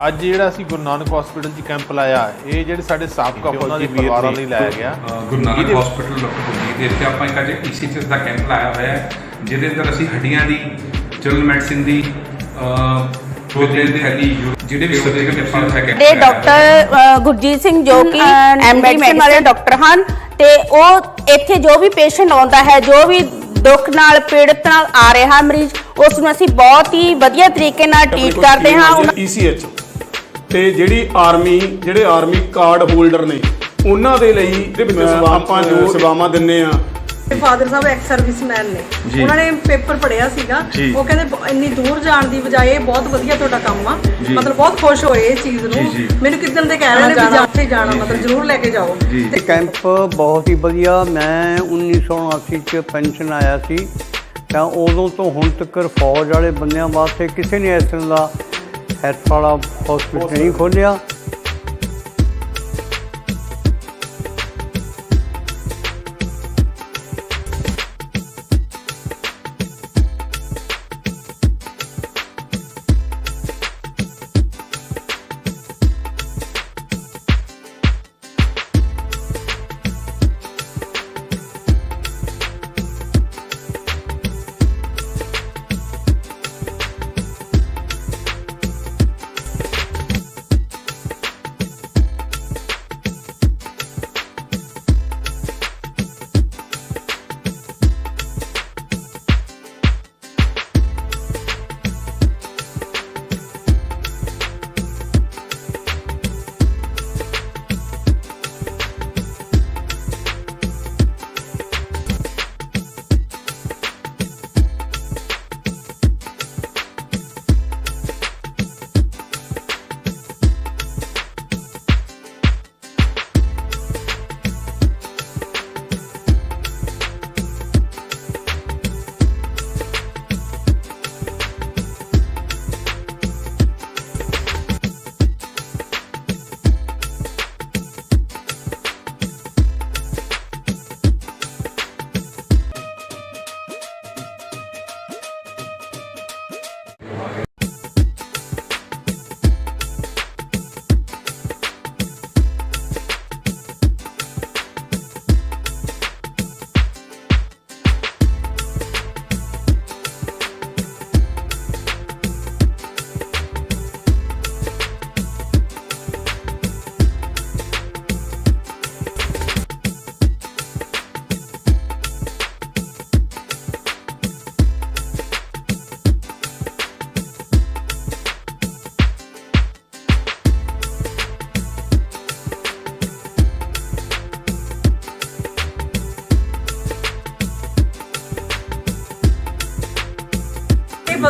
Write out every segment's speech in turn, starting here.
ਅੱਜ ਜਿਹੜਾ ਅਸੀਂ ਗੁਰੂ ਨਾਨਕ ਹਸਪੀਟਲ 'ਚ ਕੈਂਪ ਲਾਇਆ ਇਹ ਜਿਹੜੇ ਸਾਡੇ ਸਾਬਕਾ ਫੌਜੀ ਪਰਿਵਾਰਾਂ ਲਈ ਲਾਇਆ ਗਿਆ। ਗੁਰੂ ਨਾਨਕ ਹਸਪੀਟਲ ਗੁਰਜੀਤ ਦੇ ਇੱਥੇ ਆਪਾਂ ਇੱਕ ਅੱਜ ਈਸੀਐਚਐਸ ਦਾ ਕੈਂਪ ਲਾਇਆ ਹੋਇਆ ਹੈ ਜਿਹਦੇ ਅੰਦਰ ਅਸੀਂ ਹੱਡੀਆਂ ਦੀ ਜਨਰਲ ਮੈਡੀਸਿਨ ਦੀ ਗੋਡੇ ਦੀ ਹੈਗੀ ਜਿਹੜੇ ਵੀ ਸਬਜੈਕਟ ਆਪਾਂ ਹੈ ਦੇ ਡਾਕਟਰ ਗੁਰਜੀਤ ਸਿੰਘ ਜੋ ਕਿ ਮੈਡੀਸਨ ਵਾਲੇ ਡਾਕਟਰ ਹਨ ਤੇ ਉਹ ਇੱਥੇ ਜੋ ਵੀ ਪੇਸ਼ੈਂਟ ਆਉਂਦਾ ਹੈ ਜੋ ਵੀ ਦੁੱਖ ਨਾਲ ਪੀੜਤ ਨਾਲ ਆ ਰਿਹਾ ਮਰੀਜ਼ ਉਸ ਨੂੰ ਅਸੀਂ ਬਹੁਤ ਹੀ ਵਧੀਆ ਤਰੀਕੇ ਨਾਲ ਟ੍ਰੀਟ ਕਰਦੇ ਹਾਂ ਉਹਨਾਂ- ਈਸੀਐਚ ਤੇ ਜਿਹੜੀ ਆਰਮੀ ਜਿਹੜੇ ਆਰਮੀ ਕਾਰਡ ਹੋਲਡਰ ਨੇ ਉਹਨਾਂ ਦੇ ਲਈ ਆਪਾਂ ਜੋ ਸੇਵਾਵਾਂ ਦਿੰਨੇ ਆ। ਫਾਦਰ ਸਾਹਿਬ ਐਕਸ ਸਰਵਿਸਮੈਨ ਨੇ। ਉਹਨਾਂ ਨੇ ਪੇਪਰ ਪੜਿਆ ਸੀਗਾ। ਉਹ ਕਹਿੰਦੇ ਇੰਨੀ ਦੂਰ ਜਾਣ ਦੀ ਬਜਾਏ ਬਹੁਤ ਵਧੀਆ ਤੁਹਾਡਾ ਕੰਮ ਆ। ਮਤਲਬ ਬਹੁਤ ਖੁਸ਼ ਹੋਏ ਇਸ ਚੀਜ਼ ਨੂੰ। ਮੈਨੂੰ ਕਿਦਾਂ ਦੇ ਕਹਿ ਰਹੇ ਨੇ ਵੀ ਜਾਣਾ। ਮਤਲਬ ਜ਼ਰੂਰ ਲੈ ਕੇ ਜਾਓ। ਇਹ ਕੈਂਪ ਬਹੁਤ ਹੀ ਵਧੀਆ। ਮੈਂ 1979 ਚ ਪੈਨਸ਼ਨ ਆਇਆ ਸੀ। ਤਾਂ ਉਦੋਂ ਤੋਂ ਹੁਣ ਤੱਕ ਫੌਜ ਵਾਲੇ ਬੰਦਿਆਂ ਵਾਸਤੇ ਕਿਸੇ ਨੇ ਇਸ ਤਰ੍ਹਾਂ ਦਾ ਹੈਲਥ ਵਾਲਾ ਹਸਪੀਟਲ ਨਹੀਂ ਖੋਲ੍ਹਿਆ।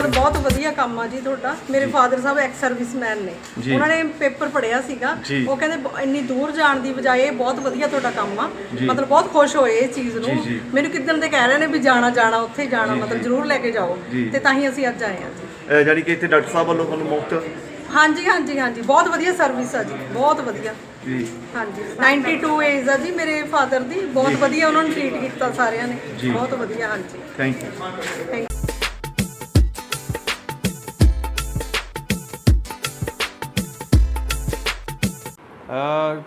ਇਹ ਬਹੁਤ ਵਧੀਆ ਕੰਮ ਆ ਜੀ ਤੁਹਾਡਾ। ਮੇਰੇ ਫਾਦਰ ਸਾਹਿਬ ਐਕਸ ਸਰਵਿਸਮੈਨ ਨੇ। ਉਹਨਾਂ ਨੇ ਪੇਪਰ ਪੜਿਆ ਸੀਗਾ। ਉਹ ਕਹਿੰਦੇ ਬ- ਇੰਨੀ ਦੂਰ ਜਾਣ ਦੀ ਬਜਾਏ ਇਹ ਬਹੁਤ ਵਧੀਆ ਤੁਹਾਡਾ ਕੰਮ ਆ। ਮਤਲਬ ਬਹੁਤ ਖੁਸ਼ ਹੋਏ ਇਸ ਚੀਜ਼ ਨੂੰ। ਮੈਨੂੰ ਕਿਦਾਂ ਦੇ ਕਹਿ ਰਹੇ ਨੇ ਵੀ ਜਾਣਾ ਜਾਣਾ ਉੱਥੇ ਜਾਣਾ ਮਤਲਬ ਜ਼ਰੂਰ ਲੈ ਕੇ ਜਾਓ। ਤੇ ਤਾਂ ਹੀ ਅਸੀਂ ਅੱਜ ਆਏ ਆ ਜੀ। ਅਹ ਜਾਣੀ ਕਿ ਇੱਥੇ ਡਾਕਟਰ ਸਾਹਿਬ ਵੱਲੋਂ ਤੁਹਾਨੂੰ ਮੁਫਤ ਹਾਂਜੀ ਹਾਂਜੀ ਹਾਂਜੀ। ਬਹੁਤ ਵਧੀਆ ਸਰਵਿਸ ਆ ਜੀ। ਬਹੁਤ ਵਧੀਆ। ਜੀ। ਹਾਂਜੀ। 92 ਏਜ ਆ ਜੀ ਮੇਰੇ ਫਾਦਰ ਦੀ। ਬਹੁਤ ਵਧੀਆ ਉਹਨਾਂ ਨੂੰ ਟ੍ਰੀਟ ਕੀਤਾ ਸਾਰਿਆਂ ਨੇ। ਬਹੁਤ ਵਧੀਆ ਹਾਂਜੀ। ਥੈਂਕ ਯੂ ਥੈਂਕ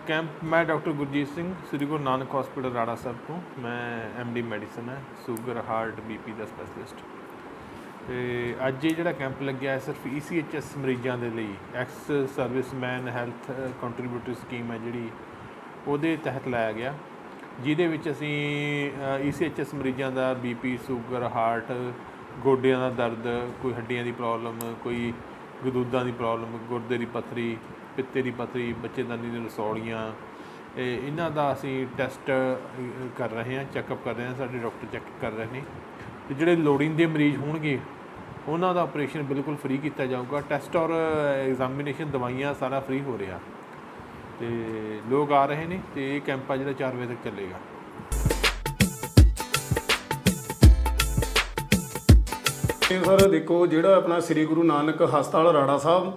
ਕੈਂਪ, ਮੈਂ ਡਾਕਟਰ ਗੁਰਜੀਤ ਸਿੰਘ, ਸ੍ਰੀ ਗੁਰੂ ਨਾਨਕ ਹਸਪੀਟਲ ਰਾੜਾ ਸਾਹਿਬ ਤੋਂ। ਮੈਂ ਐਮਡੀ ਮੈਡੀਸਨ ਹੈ ਸ਼ੂਗਰ ਹਾਰਟ ਬੀਪੀ ਦਾ ਸਪੈਸ਼ਲਿਸਟ ਤੇ ਅੱਜ ਇਹ ਜਿਹੜਾ ਕੈਂਪ ਲੱਗਿਆ ਹੈ, ਸਿਰਫ ECHS ਮਰੀਜ਼ਾਂ ਦੇ ਲਈ। Ex serviceman health contributory scheme ਹੈ ਜਿਹੜੀ, ਉਹਦੇ ਤਹਿਤ ਲਾਇਆ ਗਿਆ। ਜਿਹਦੇ ਵਿੱਚ ਅਸੀਂ ECHS ਮਰੀਜ਼ਾਂ ਦਾ ਬੀਪੀ ਸ਼ੂਗਰ ਹਾਰਟ ਗੋਡਿਆਂ ਦਾ ਦਰਦ, ਕੋਈ ਹੱਡੀਆਂ ਦੀ ਪ੍ਰੋਬਲਮ ਕੋਈ ਗਦੂਦਾਂ ਦੀ ਪ੍ਰੋਬਲਮ ਗੁਰਦੇ ਦੀ ਪੱਥਰੀ ਪਿੱਤੇ ਦੀ ਪੱਥਰੀ ਬੱਚੇਦਾਨੀ ਦੀਆਂ ਰਸੌਲੀਆਂ, ਇਹ ਇਹਨਾਂ ਦਾ ਅਸੀਂ ਟੈਸਟ ਕਰ ਰਹੇ ਹਾਂ ਚੈੱਕਅਪ ਕਰ ਰਹੇ ਹਾਂ, ਸਾਡੇ ਡਾਕਟਰ ਚੈੱਕ ਕਰ ਰਹੇ ਨੇ। ਤੇ ਜਿਹੜੇ ਲੋੜੀਂਦੇ ਮਰੀਜ਼ ਹੋਣਗੇ, ਉਹਨਾਂ ਦਾ ਆਪਰੇਸ਼ਨ ਬਿਲਕੁਲ ਫ੍ਰੀ ਕੀਤਾ ਜਾਊਗਾ। ਟੈਸਟ ਔਰ ਐਗਜ਼ਾਮੀਨੇਸ਼ਨ ਦਵਾਈਆਂ ਸਾਰਾ ਫ੍ਰੀ ਹੋ ਰਿਹਾ। ਤੇ ਲੋਕ ਆ ਰਹੇ ਨੇ ਤੇ ਇਹ ਕੈਂਪ ਆ ਜਿਹੜਾ 4 ਵਜੇ ਤੱਕ ਚੱਲੇਗਾ। ਸਰ, ਦੇਖੋ ਜਿਹੜਾ ਆਪਣਾ ਸ੍ਰੀ ਗੁਰੂ ਨਾਨਕ ਹਸਪਤਾਲ ਰਾੜਾ ਸਾਹਿਬ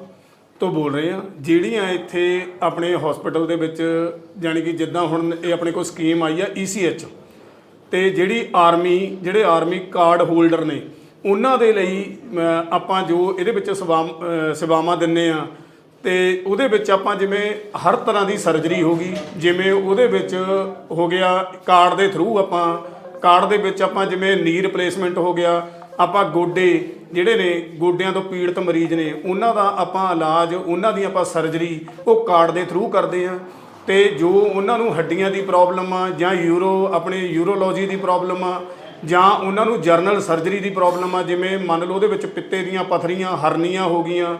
ਤੋਂ ਬੋਲ ਰਹੇ ਆ ਜਿਹੜੀਆਂ ਇੱਥੇ ਆਪਣੇ ਹਸਪੀਟਲ ਦੇ ਵਿੱਚ, ਜਾਣੀ ਕਿ ਜਿੱਦਾਂ ਹੁਣ ਇਹ ਆਪਣੇ ਕੋਲ ਸਕੀਮ ਆਈ ਆ ECH ਤੇ ਜਿਹੜੀ ਆਰਮੀ ਜਿਹੜੇ ਆਰਮੀ ਕਾਰਡ ਹੋਲਡਰ ਨੇ, ਉਹਨਾਂ ਦੇ ਲਈ ਆਪਾਂ ਜੋ ਇਹਦੇ ਵਿੱਚ ਸੇਵਾ- ਸੇਵਾਵਾਂ ਦਿੰਨੇ ਆ, ਤੇ ਉਹਦੇ ਵਿੱਚ ਆਪਾਂ ਜਿਵੇਂ ਹਰ ਤਰ੍ਹਾਂ ਦੀ ਸਰਜਰੀ ਹੋ ਗਈ, ਜਿਵੇਂ ਉਹਦੇ ਵਿੱਚ ਹੋ ਗਿਆ ਕਾਰਡ ਦੇ ਥਰੂ ਆਪਾਂ ਕਾਰਡ ਦੇ ਵਿੱਚ ਆਪਾਂ ਜਿਵੇਂ ਨੀ ਰਿਪਲੇਸਮੈਂਟ ਹੋ ਗਿਆ ਆਪਾਂ ਗੋਡੇ, ਜਿਹੜੇ ਨੇ ਗੋਡਿਆਂ ਤੋਂ ਪੀੜਤ ਮਰੀਜ਼ ਨੇ, ਉਹਨਾਂ ਦਾ ਆਪਾਂ ਇਲਾਜ, ਉਹਨਾਂ ਦੀ ਆਪਾਂ ਸਰਜਰੀ ਉਹ ਕਾਰਡ ਦੇ ਥਰੂ ਕਰਦੇ ਆ ਤੇ ਜੋ ਉਹਨਾਂ ਨੂੰ ਹੱਡੀਆਂ ਦੀ ਪ੍ਰੋਬਲਮ ਆ ਜਾਂ ਯੂਰੋ ਆਪਣੇ ਯੂਰੋਲੋਜੀ ਦੀ ਪ੍ਰੋਬਲਮ ਆ ਜਾਂ ਉਹਨਾਂ ਨੂੰ ਜਰਨਲ ਸਰਜਰੀ ਦੀ ਪ੍ਰੋਬਲਮ ਆ, ਜਿਵੇਂ ਮੰਨ ਲਓ ਉਹਦੇ ਵਿੱਚ ਪਿੱਤੇ ਦੀਆਂ ਪਥਰੀਆਂ, ਹਰਨੀਆਂ ਹੋ ਗਈਆਂ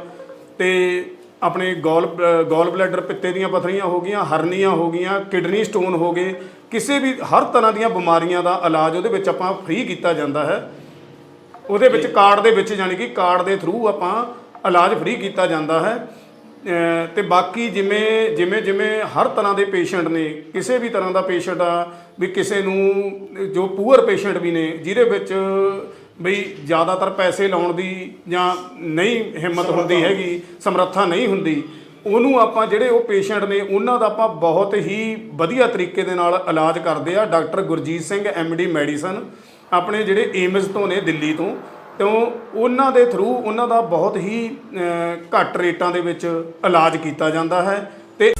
ਤੇ ਆਪਣੇ ਗੋਲ ਗੋਲ ਬਲੈਡਰ ਪਿੱਤੇ ਦੀਆਂ ਪਥਰੀਆਂ ਹੋ ਗਈਆਂ, ਹਰਨੀਆਂ ਹੋ ਗਈਆਂ ਕਿਡਨੀ ਸਟੋਨ ਹੋ ਗਏ, ਕਿਸੇ ਵੀ ਹਰ ਤਰ੍ਹਾਂ ਦੀਆਂ ਬਿਮਾਰੀਆਂ ਦਾ ਇਲਾਜ ਉਹਦੇ ਵਿੱਚ ਆਪਾਂ ਫ੍ਰੀ ਕੀਤਾ ਜਾਂਦਾ ਹੈ। ਉਹਦੇ ਵਿੱਚ ਕਾਰਡ ਦੇ ਵਿੱਚ ਯਾਨੀ ਕਿ ਕਾਰਡ ਦੇ ਥਰੂ ਆਪਾਂ ਇਲਾਜ ਫ੍ਰੀ ਕੀਤਾ ਜਾਂਦਾ ਹੈ। ਤੇ ਬਾਕੀ ਜਿਵੇਂ ਜਿਵੇਂ ਜਿਵੇਂ ਹਰ ਤਰ੍ਹਾਂ ਦੇ ਪੇਸ਼ੈਂਟ ਨੇ ਕਿਸੇ ਵੀ ਤਰ੍ਹਾਂ ਦਾ ਪੇਸ਼ੈਂਟ ਆ ਵੀ ਕਿਸੇ ਨੂੰ ਜੋ ਪੂਅਰ ਪੇਸ਼ੈਂਟ ਵੀ ਨੇ ਜਿਹਦੇ ਵਿੱਚ ਬਈ ਜ਼ਿਆਦਾਤਰ ਪੈਸੇ ਲਾਉਣ ਦੀ ਜਾਂ ਨਹੀਂ ਹਿੰਮਤ ਹੁੰਦੀ ਹੈਗੀ ਸਮਰੱਥਾ ਨਹੀਂ ਹੁੰਦੀ ਉਹਨੂੰ ਆਪਾਂ ਜਿਹੜੇ ਉਹ ਪੇਸ਼ੈਂਟ ਨੇ ਉਹਨਾਂ ਦਾ ਆਪਾਂ ਬਹੁਤ ਹੀ ਵਧੀਆ ਤਰੀਕੇ ਦੇ ਨਾਲ ਇਲਾਜ ਕਰਦੇ ਆ। Doctor Gurjit Singh MD medicine ਆਪਣੇ ਜਿਹੜੇ ਏਮਜ਼ ਤੋਂ ਨੇ ਦਿੱਲੀ ਤੋਂ ਤੋਂ ਉਹਨਾਂ ਦੇ ਥਰੂ ਉਹਨਾਂ ਦਾ ਬਹੁਤ ਹੀ ਘੱਟ ਰੇਟਾਂ ਦੇ ਵਿੱਚ ਇਲਾਜ ਕੀਤਾ ਜਾਂਦਾ ਹੈ ਤੇ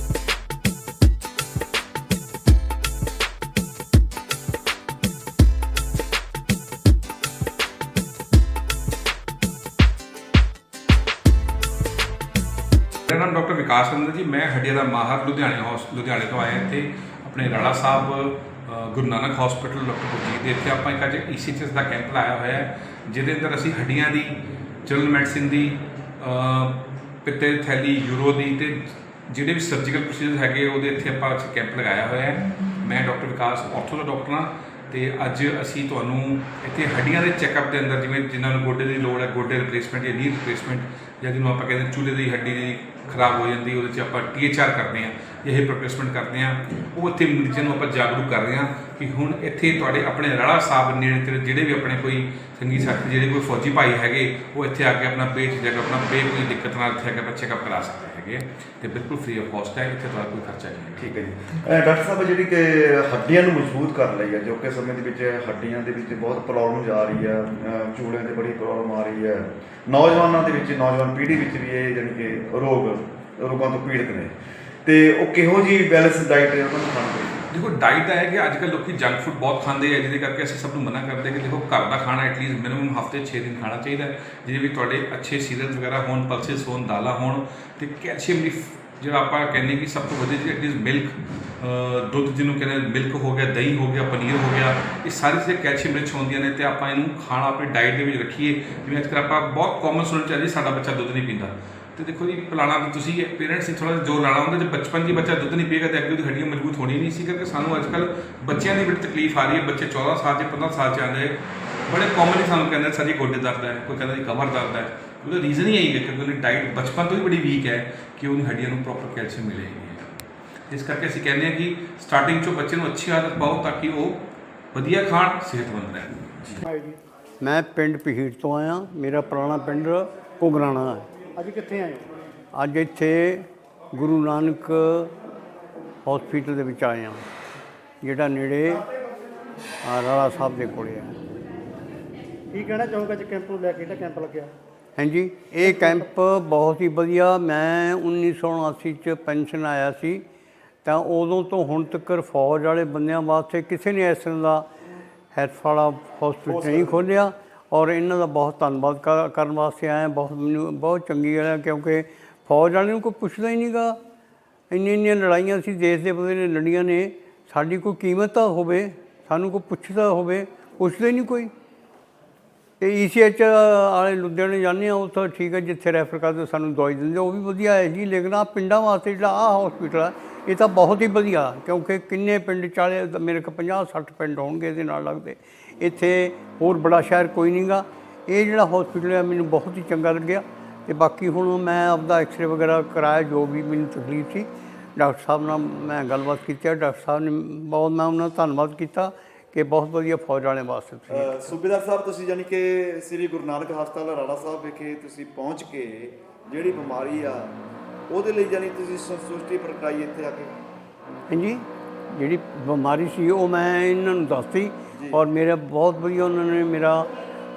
ਮੇਰਾ ਨਾਮ ਡਾਕਟਰ ਵਿਕਾਸ ਚੰਦਰ ਜੀ, ਮੈਂ ਹੱਡੀਆਂ ਦਾ ਮਾਹਰ ਲੁਧਿਆਣੇ ਹੌਸ ਲੁਧਿਆਣੇ ਤੋਂ ਆਇਆ ਇੱਥੇ, ਆਪਣੇ ਰਾੜਾ ਸਾਹਿਬ ਗੁਰੂ ਨਾਨਕ ਹਸਪੀਟਲ ਡਾਕਟਰ ਗੁਰਜੀਤ ਦੇ ਇੱਥੇ ਆਪਾਂ ਇੱਕ ਅੱਜ ਈਸੀਐਚਐਸ ਦਾ ਕੈਂਪ ਲਾਇਆ ਹੋਇਆ ਹੈ, ਜਿਹਦੇ ਅੰਦਰ ਅਸੀਂ ਹੱਡੀਆਂ ਦੀ ਜਨਰਲ ਮੈਡੀਸਿਨ ਦੀ ਪਿੱਤੇ ਥੈਲੀ ਯੂਰੋ ਦੀ ਤੇ ਜਿਹੜੇ ਵੀ ਸਰਜੀਕਲ ਪ੍ਰੋਸੀਜਰ ਹੈਗੇ ਉਹਦੇ ਇੱਥੇ ਆਪਾਂ ਅੱਜ ਕੈਂਪ ਲਗਾਇਆ ਹੋਇਆ ਹੈ। ਮੈਂ ਡਾਕਟਰ ਵਿਕਾਸ ਆਰਥੋ ਦਾ ਡਾਕਟਰ ਹਾਂ ਤੇ ਅੱਜ ਅਸੀਂ ਤੁਹਾਨੂੰ ਇੱਥੇ ਹੱਡੀਆਂ ਦੇ ਚੈੱਕਅਪ ਦੇ ਅੰਦਰ ਜਿਵੇਂ ਜਿਨ੍ਹਾਂ ਨੂੰ ਗੋਡੇ ਦੀ ਲੋੜ ਹੈ, ਗੋਡੇ ਰਿਪਲੇਸਮੈਂਟ ਜਾਂ ਨੀ ਰਿਪਲੇਸਮੈਂਟ ਜਾਂ ਜਿਹਨੂੰ ਆਪਾਂ ਕਹਿੰਦੇ ਚੂਲੇ ਦੀ ਹੱਡੀ ਦੀ ਖਰਾਬ ਹੋ ਜਾਂਦੀ, ਉਹਦੇ 'ਚ ਆਪਾਂ ਟੀਐਚਆਰ ਕਰਦੇ ਹਾਂ, ਇਹ ਰਿਪਲੇਸਮੈਂਟ ਕਰਦੇ ਹਾਂ, ਉਹ ਇੱਥੇ ਮਰੀਜ਼ਾਂ ਨੂੰ ਆਪਾਂ ਜਾਗਰੂਕ ਕਰ ਰਹੇ ਹਾਂ। ਕਿ ਹੁਣ ਇੱਥੇ ਤੁਹਾਡੇ ਆਪਣੇ ਰਾੜਾ ਸਾਹਿਬ ਨੇੜੇ ਤੇ ਜਿਹੜੇ ਵੀ ਆਪਣੇ ਕੋਈ ਸੰਗੀ ਸਾਥੀ, ਜਿਹੜੇ ਕੋਈ ਫੌਜੀ ਭਾਈ ਹੈਗੇ, ਉਹ ਇੱਥੇ ਆ ਕੇ ਆਪਣਾ ਪੇਟ ਜਿਹੜਾ ਆਪਣਾ ਪੇ ਕੋਈ ਦਿੱਕਤ ਨਾਲ ਇੱਥੇ ਆ ਕੇ ਆਪਾਂ ਚੈੱਕਅਪ ਕਰਾ ਸਕਦੇ ਹੈਗੇ ਤੇ ਬਿਲਕੁਲ ਫ੍ਰੀ ਆਫ ਕਾਸਟ ਹੈ, ਇੱਥੇ ਤੁਹਾਡਾ ਕੋਈ ਖਰਚਾ ਨਹੀਂ ਹੈ ਠੀਕ ਹੈ ਜੀ। ਡਾਕਟਰ ਸਾਹਿਬ, ਜਿਹੜੀ ਕਿ ਹੱਡੀਆਂ ਨੂੰ ਮਜ਼ਬੂਤ ਕਰਨ ਲਈ ਹੈ, ਜੋ ਕਿ ਸਮੇਂ ਦੇ ਵਿੱਚ ਹੱਡੀਆਂ ਦੇ ਵਿੱਚ ਬਹੁਤ ਪ੍ਰੋਬਲਮ ਆ ਰਹੀ ਹੈ, ਅਹ ਚੂੜਿਆਂ ਤੇ ਬੜੀ ਪ੍ਰੋਬਲਮ ਆ ਰਹੀ ਹੈ। ਨੌਜਵਾਨਾਂ ਦੇ ਵਿੱਚ, ਨੌਜਵਾਨ ਪੀੜ੍ਹੀ ਵਿੱਚ ਵੀ ਇਹ ਜਾਣੀ ਕਿ ਰੋਗ, ਰੋਗਾਂ ਤੋਂ ਪੀੜਤ ਨੇ। ਤੇ ਉਹ ਕਿਹੋ ਜੀ ਬੈਲੈਂਸ ਡਾਈਟ ਉਹਨਾਂ ਨੂੰ ਖਾਣੀ ਚਾਹੀਦੀ ਦੇਖੋ ਡਾਈਟ ਦਾ ਹੈ ਕਿ ਅੱਜ ਕੱਲ੍ਹ ਲੋਕੀ ਜੰਕ ਫੂਡ ਬਹੁਤ ਖਾਂਦੇ ਆ, ਜਿਹਦੇ ਕਰਕੇ ਅਸੀਂ ਸਭ ਨੂੰ ਮਨਾ ਕਰਦੇ ਕਿ ਦੇਖੋ, ਘਰ ਦਾ ਖਾਣਾ ਐਟਲੀਸਟ ਮਿਨੀਮਮ ਹਫ਼ਤੇ 6 ਦਿਨ ਖਾਣਾ ਚਾਹੀਦਾ ਜਿਹਦੇ ਵਿੱਚ ਤੁਹਾਡੇ ਅੱਛੇ ਸੀਰੀਅਲਸ ਵਗੈਰਾ ਹੋਣ ਪਲਸਿਸ ਹੋਣ, ਦਾਲਾਂ ਹੋਣ, ਤੇ ਕੈਲਸ਼ੀਅਮ ਦੀ ਜਿਹੜਾ ਆਪਾਂ ਕਹਿੰਦੇ ਕਿ ਸਭ ਤੋਂ ਵਧੀਆ ਚੀਜ਼ ਐਟਲੀਸਟ ਮਿਲਕ ਦੁੱਧ ਜਿਹਨੂੰ ਕਹਿੰਦੇ ਮਿਲਕ ਹੋ ਗਿਆ, ਦਹੀਂ ਹੋ ਗਿਆ, ਪਨੀਰ ਹੋ ਗਿਆ, ਇਹ ਸਾਰੀ ਚੀਜ਼ਾਂ ਕੈਲਸ਼ੀਅਮ ਰਿਚ ਹੁੰਦੀਆਂ ਨੇ ਤੇ ਆਪਾਂ ਇਹਨੂੰ ਖਾਣਾ ਆਪਣੀ ਡਾਈਟ ਦੇ ਵਿੱਚ ਰੱਖੀਏ। ਜਿਵੇਂ ਅੱਜ ਕੱਲ੍ਹ ਆਪਾਂ ਬਹੁਤ ਕਾਮਨ ਸੁਣਨ ਚਾਹੀਦੀ ਸਾਡਾ ਬੱਚਾ ਦੁੱਧ ਨਹੀਂ ਪੀਂਦਾ। ਤੇ ਦੇਖੋ ਜੀ ਪਿਲਾਣਾ ਤੁਸੀਂ ਪੇਰੈਂਟਸ ਨੇ ਥੋੜਾ ਜੋਰ ਲਾਣਾ ਹੁੰਦਾ। ਜੇ ਬਚਪਨ 'ਚ ਬੱਚਾ ਦੁੱਧ ਨਹੀਂ ਪੀਏਗਾ ਤੇ ਅੱਗੇ ਉਹਦੀ ਹੱਡੀਆਂ ਮਜ਼ਬੂਤ ਹੋਣੀ ਨਹੀਂ ਸੀ ਕਰਕੇ ਸਾਨੂੰ ਅੱਜ ਕੱਲ ਬੱਚਿਆਂ ਦੀ ਬੜੀ ਤਕਲੀਫ ਆ ਰਹੀ ਹੈ। ਬੱਚੇ 14 ਸਾਲ 'ਚ 15 ਸਾਲ 'ਚ ਆਉਂਦੇ ਬੜੇ ਕਾਮਨਲੀ ਸਾਨੂੰ ਕਹਿੰਦੇ ਸਾਡੀ ਗੋਡੇ ਦਰਦ ਹੈ, ਕੋਈ ਕਹਿੰਦਾ ਜੀ ਕਮਰ ਦਰਦ ਹੈ। ਉਹਦਾ ਰੀਜ਼ਨ ਹੀ ਇਹੀ ਹੈ ਕਿ ਉਹਦੀ ਡਾਈਟ ਬਚਪਨ ਤੋਂ ਹੀ ਬੜੀ ਵੀਕ ਹੈ ਕਿ ਉਹਨੂੰ ਹੱਡੀਆਂ ਨੂੰ ਪ੍ਰੋਪਰ ਕੈਲਸ਼ੀਅਮ ਮਿਲੇ ਨਹੀਂ ਹੈ। ਇਸ ਕਰਕੇ ਅਸੀਂ ਕਹਿੰਦੇ ਹਾਂ ਕਿ ਸਟਾਰਟਿੰਗ 'ਚੋਂ ਬੱਚੇ ਨੂੰ ਅੱਛੀ ਆਦਤ ਪਾਓ ਤਾਂ ਕਿ ਉਹ ਵਧੀਆ ਖਾਣ, ਸਿਹਤਮੰਦ ਰਹਿਣ। ਮੈਂ ਪਿੰਡ ਪਹੀੜ ਤੋਂ ਆਇਆ। ਮੇਰਾ ਪੁਰਾਣਾ ਪਿੰਡ ਘੁਗਰਾਣਾ ਹੈ। ਅੱਜ ਕਿੱਥੇ ਆਏ ਹੋ? ਅੱਜ ਇੱਥੇ ਗੁਰੂ ਨਾਨਕ ਹਸਪੀਟਲ ਦੇ ਵਿੱਚ ਆਏ ਹਾਂ ਜਿਹੜਾ ਨੇੜੇ ਆ, ਰਾੜਾ ਸਾਹਿਬ ਦੇ ਕੋਲੇ ਹੈ ਕੀ ਕਹਿਣਾ ਚਾਹੋਗੇ ਅੱਜ ਕੈਂਪ ਨੂੰ ਲੈ ਕੇ? ਜਿਹੜਾ ਕੈਂਪ ਲੱਗਿਆ? ਹਾਂਜੀ ਇਹ ਕੈਂਪ ਬਹੁਤ ਹੀ ਵਧੀਆ। ਮੈਂ 1979 ਚ ਪੈਨਸ਼ਨ ਆਇਆ ਸੀ ਤਾਂ ਉਦੋਂ ਤੋਂ ਹੁਣ ਤੱਕ ਫੌਜ ਵਾਲੇ ਬੰਦਿਆਂ ਵਾਸਤੇ ਕਿਸੇ ਨੇ ਇਸ ਤਰ੍ਹਾਂ ਦਾ ਹੈਲਥ ਵਾਲਾ ਹਸਪੀਟਲ ਨਹੀਂ ਖੋਲ੍ਹਿਆ। ਔਰ ਇਹਨਾਂ ਦਾ ਬਹੁਤ ਧੰਨਵਾਦ ਕਰ- ਕਰਨ ਵਾਸਤੇ ਆਇਆ ਬਹੁਤ ਮੈਨੂੰ, ਬਹੁਤ ਚੰਗੀ ਗੱਲ ਹੈ ਕਿਉਂਕਿ ਫੌਜ ਵਾਲਿਆਂ ਨੂੰ ਕੋਈ ਪੁੱਛਦਾ ਹੀ ਨਹੀਂਗਾ ਇੰਨੀਆਂ ਇੰਨੀਆਂ ਲੜਾਈਆਂ ਸੀ, ਦੇਸ਼ ਦੇ ਬੰਦੇ ਨੇ ਲੜੀਆਂ ਨੇ। ਸਾਡੀ ਕੋਈ ਕੀਮਤ ਤਾਂ ਹੋਵੇ, ਸਾਨੂੰ ਕੋਈ ਪੁੱਛਦਾ ਹੋਵੇ, ਪੁੱਛਦਾ ਹੀ ਨਹੀਂ ਕੋਈ। ਤੇ ਈਸੀਐਚ ਵਾਲੇ ਲੁਧਿਆਣੇ ਜਾਂਦੇ ਆ ਉੱਥੇ ਠੀਕ ਹੈ, ਜਿੱਥੇ ਰੈਫਰ ਕਰਦੇ, ਸਾਨੂੰ ਦਵਾਈ ਦਿੰਦੇ, ਉਹ ਵੀ ਵਧੀਆ ਹੈ ਜੀ। ਲੇਕਿਨ ਆ ਪਿੰਡਾਂ ਵਾਸਤੇ ਜਿਹੜਾ ਆ ਹਸਪੀਟਲ ਆ ਇਹ ਤਾਂ ਬਹੁਤ ਹੀ ਵਧੀਆ, ਕਿਉਂਕਿ ਕਿੰਨੇ ਪਿੰਡ ਚਾਲੇ, ਮੇਰੇ ਕੋਲ 50 60 ਪਿੰਡ ਹੋਣਗੇ ਇਹਦੇ ਨਾਲ ਲੱਗਦੇ। ਇੱਥੇ ਹੋਰ ਬੜਾ ਸ਼ਹਿਰ ਕੋਈ ਨਹੀਂਗਾ ਇਹ ਜਿਹੜਾ ਹਸਪੀਟਲ ਹੈ ਮੈਨੂੰ ਬਹੁਤ ਹੀ ਚੰਗਾ ਲੱਗਿਆ। ਤੇ ਬਾਕੀ ਹੁਣ ਮੈਂ ਆਪਦਾ ਐਕਸਰੇ ਵਗੈਰਾ ਕਰਾਇਆ, ਜੋ ਵੀ ਮੈਨੂੰ ਤਕਲੀਫ ਸੀ, ਡਾਕਟਰ ਸਾਹਿਬ ਨਾਲ ਮੈਂ ਗੱਲਬਾਤ ਕੀਤੀ ਡਾਕਟਰ ਸਾਹਿਬ ਨੇ ਬਹੁਤ, ਮੈਂ ਉਹਨਾਂ ਦਾ ਧੰਨਵਾਦ ਕੀਤਾ ਕਿ ਬਹੁਤ ਵਧੀਆ ਫੌਜ ਵਾਲਿਆਂ ਵਾਸਤੇ ਤੁਸੀਂ ਸੂਬੇਦਾਰ ਸਾਹਿਬ, ਤੁਸੀਂ ਜਾਨੀ ਕਿ ਸ੍ਰੀ ਗੁਰੂ ਨਾਨਕ ਹਸਪਤਾਲ ਰਾੜਾ ਸਾਹਿਬ ਵਿਖੇ ਤੁਸੀਂ ਪਹੁੰਚ ਕੇ ਜਿਹੜੀ ਬਿਮਾਰੀ ਆ ਉਹਦੇ ਲਈ ਜਾਨੀ ਤੁਸੀਂ ਸੰਤੁਸ਼ਟੀ ਪ੍ਰਗਟਾਈ ਇੱਥੇ ਆ ਕੇ? ਹਾਂਜੀ ਜਿਹੜੀ ਬਿਮਾਰੀ ਸੀ ਉਹ ਮੈਂ ਇਹਨਾਂ ਨੂੰ ਦੱਸਤੀ ਔਰ ਮੇਰਾ ਬਹੁਤ ਵਧੀਆ ਉਹਨਾਂ ਨੇ ਮੇਰਾ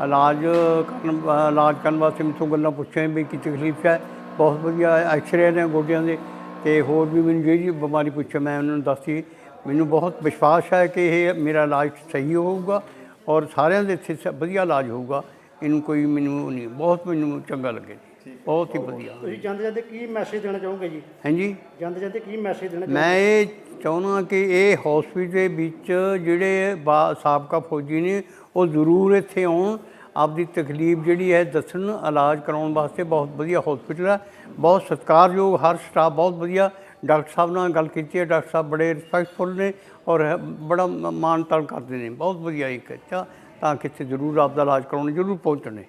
ਇਲਾਜ ਕਰਨ ਇਲਾਜ ਕਰਨ ਵਾਸਤੇ ਮੈਨੂੰ ਗੱਲਾਂ ਪੁੱਛੀਆਂ ਵੀ ਕੀ ਤਕਲੀਫ ਹੈ। ਬਹੁਤ ਵਧੀਆ ਐਕਸਰੇ ਨੇ ਗੋਡਿਆਂ ਦੇ ਤੇ ਹੋਰ ਵੀ ਮੈਨੂੰ ਜਿਹੜੀ ਬਿਮਾਰੀ ਪੁੱਛੇ ਮੈਂ ਉਹਨਾਂ ਨੂੰ ਦੱਸੀ ਮੈਨੂੰ ਬਹੁਤ ਵਿਸ਼ਵਾਸ ਹੈ ਕਿ ਇਹ ਮੇਰਾ ਇਲਾਜ ਸਹੀ ਹੋਊਗਾ ਔਰ ਸਾਰਿਆਂ ਦੇ ਇੱਥੇ ਵਧੀਆ ਇਲਾਜ ਹੋਊਗਾ। ਇਹਨੂੰ ਕੋਈ ਮੈਨੂੰ ਨਹੀਂ ਬਹੁਤ ਮੈਨੂੰ ਚੰਗਾ ਲੱਗੇ ਬਹੁਤ ਹੀ ਵਧੀਆ। ਤੁਸੀਂ ਜਾਂਦੇ ਜਾਂਦੇ ਕੀ ਮੈਸੇਜ ਦੇਣਾ ਚਾਹੋਗੇ ਜੀ? ਹਾਂਜੀ। ਜਾਂਦੇ ਜਾਂਦੇ ਕੀ ਮੈਸੇਜ ਦੇਣਾ ਮੈਂ ਇਹ ਚਾਹੁੰਦਾ ਕਿ ਇਹ ਹਸਪੀਟਲ ਦੇ ਵਿੱਚ ਜਿਹੜੇ ਬਾ- ਸਾਬਕਾ ਫੌਜੀ ਨੇ ਉਹ ਜ਼ਰੂਰ ਇੱਥੇ ਆਉਣ। ਆਪਦੀ ਤਕਲੀਫ ਜਿਹੜੀ ਹੈ ਦੱਸਣ ਇਲਾਜ ਕਰਾਉਣ ਵਾਸਤੇ ਬਹੁਤ ਵਧੀਆ ਹਸਪੀਟਲ ਹੈ ਬਹੁਤ ਸਤਿਕਾਰਯੋਗ ਹਰ ਸਟਾਫ ਬਹੁਤ ਵਧੀਆ। ਡਾਕਟਰ ਸਾਹਿਬ ਨਾਲ ਗੱਲ ਕੀਤੀ ਹੈ ਡਾਕਟਰ ਸਾਹਿਬ ਬੜੇ ਰਿਸਪੈਕਟਫੁਲ ਨੇ ਔਰ ਹੈ- ਬੜਾ ਮ- ਮਾਣ ਤਾਣ ਕਰਦੇ ਨੇ। ਬਹੁਤ ਵਧੀਆ ਇੱਕ ਅੱਛਾ ਤਾਂ ਕਿ ਇੱਥੇ ਜ਼ਰੂਰ ਆਪਦਾ ਇਲਾਜ ਕਰਾਉਣ ਜ਼ਰੂਰ ਪਹੁੰਚਣੇ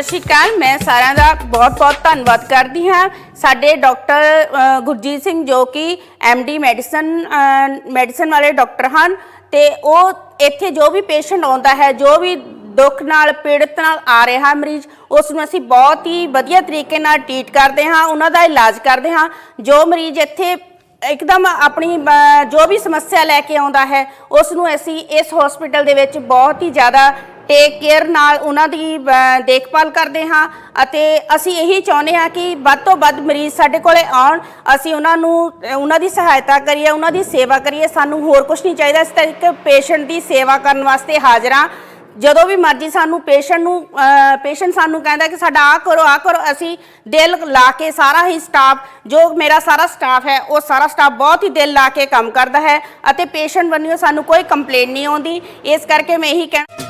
ਸਤਿ ਸ਼੍ਰੀ ਅਕਾਲ, ਮੈਂ ਸਾਰਿਆਂ ਦਾ ਬਹੁਤ-ਬਹੁਤ ਧੰਨਵਾਦ ਕਰਦੀ ਹਾਂ। ਸਾਡੇ ਡਾਕਟਰ ਗੁਰਜੀਤ ਸਿੰਘ ਜੋ ਕਿ ਡੀ ਮੈਡੀਸਨ ਮੈਡੀਸਨ ਵਾਲੇ ਡਾਕਟਰ ਹਨ ਤੇ ਉਹ ਇੱਥੇ ਜੋ ਵੀ ਪੇਸ਼ੈਂਟ ਆਉਂਦਾ ਹੈ, ਜੋ ਵੀ ਦੁੱਖ ਨਾਲ, ਪੀੜਤ ਨਾਲ ਆ ਰਿਹਾ ਮਰੀਜ਼ ਉਸ ਨੂੰ ਅਸੀਂ ਬਹੁਤ ਹੀ ਵਧੀਆ ਤਰੀਕੇ ਨਾਲ ਟ੍ਰੀਟ ਕਰਦੇ ਹਾਂ, ਉਹਨਾਂ ਦਾ ਇਲਾਜ ਕਰਦੇ ਹਾਂ। ਜੋ ਮਰੀਜ਼ ਇੱਥੇ ਇੱਕਦਮ ਆਪਣੀ ਜੋ ਵੀ ਸਮੱਸਿਆ ਲੈ ਕੇ ਆਉਂਦਾ ਹੈ ਉਸ ਨੂੰ ਅਸੀਂ ਇਸ ਹਸਪੀਟਲ ਦੇ ਵਿੱਚ ਬਹੁਤ ਹੀ ਜ਼ਿਆਦਾ ਟੇਕ ਕੇਅਰ ਨਾਲ ਉਹਨਾਂ ਦੀ ਦੇਖਭਾਲ ਕਰਦੇ ਹਾਂ ਅਤੇ ਅਸੀਂ ਇਹੀ ਚਾਹੁੰਦੇ ਹਾਂ ਕਿ ਵੱਧ ਤੋਂ ਵੱਧ ਮਰੀਜ਼ ਸਾਡੇ ਕੋਲੇ ਆਉਣ, ਅਸੀਂ ਉਹਨਾਂ ਨੂੰ ਉਹਨਾਂ ਦੀ ਸਹਾਇਤਾ ਕਰੀਏ, ਉਹਨਾਂ ਦੀ ਸੇਵਾ ਕਰੀਏ, ਸਾਨੂੰ ਹੋਰ ਕੁਝ ਨਹੀਂ ਚਾਹੀਦਾ। ਇਸ ਤਾਂ ਇੱਕ ਪੇਸ਼ੈਂਟ ਦੀ ਸੇਵਾ ਕਰਨ ਵਾਸਤੇ ਹਾਜ਼ਰ ਹਾਂ। ਜਦੋਂ ਵੀ ਮਰਜ਼ੀ ਸਾਨੂੰ ਪੇਸ਼ੈਂਟ ਨੂੰ ਪੇਸ਼ੈਂਟ ਸਾਨੂੰ ਕਹਿੰਦਾ ਕਿ ਸਾਡਾ ਆ ਕਰੋ ਆ ਕਰੋ, ਅਸੀਂ ਦਿਲ ਲਾ ਕੇ ਸਾਰਾ ਹੀ ਸਟਾਫ ਜੋ ਮੇਰਾ ਸਾਰਾ ਸਟਾਫ ਹੈ, ਉਹ ਸਾਰਾ ਸਟਾਫ ਬਹੁਤ ਹੀ ਦਿਲ ਲਾ ਕੇ ਕੰਮ ਕਰਦਾ ਹੈ ਅਤੇ ਪੇਸ਼ੈਂਟ ਵੱਲੋਂ ਸਾਨੂੰ ਕੋਈ ਕੰਪਲੇਂਟ ਨਹੀਂ ਆਉਂਦੀ। ਇਸ ਕਰਕੇ ਮੈਂ ਇਹੀ ਕਹਿਣਾ